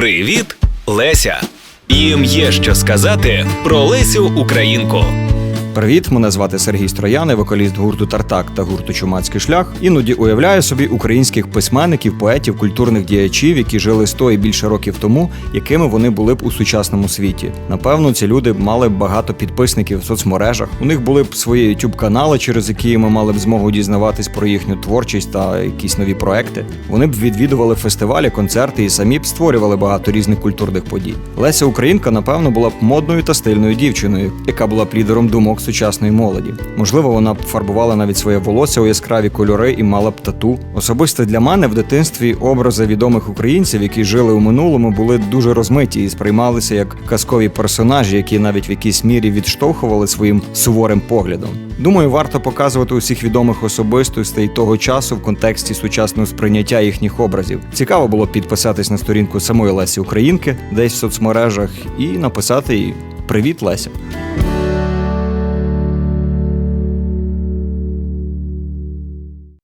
Привіт, Леся! Їм є що сказати про Лесю Українку. Привіт, мене звати Сергій Строяни, вокаліст гурту Тартак та гурту Чумацький шлях. Іноді уявляю собі українських письменників, поетів, культурних діячів, які жили 100 і більше років тому, якими вони були б у сучасному світі. Напевно, ці люди мали б багато підписників в соцмережах. У них були б свої youtube канали, через які ми мали б змогу дізнаватись про їхню творчість та якісь нові проекти. Вони б відвідували фестивалі, концерти і самі б створювали багато різних культурних подій. Леся Українка, напевно, була б модною та стильною дівчиною, яка була б лідером думок сучасної молоді. Можливо, вона б фарбувала навіть своє волосся у яскраві кольори і мала б тату. Особисто для мене в дитинстві образи відомих українців, які жили у минулому, були дуже розмиті і сприймалися як казкові персонажі, які навіть в якійсь мірі відштовхували своїм суворим поглядом. Думаю, варто показувати усіх відомих особистостей того часу в контексті сучасного сприйняття їхніх образів. Цікаво було підписатись на сторінку самої Лесі Українки десь в соцмережах і написати їй Привіт, Леся.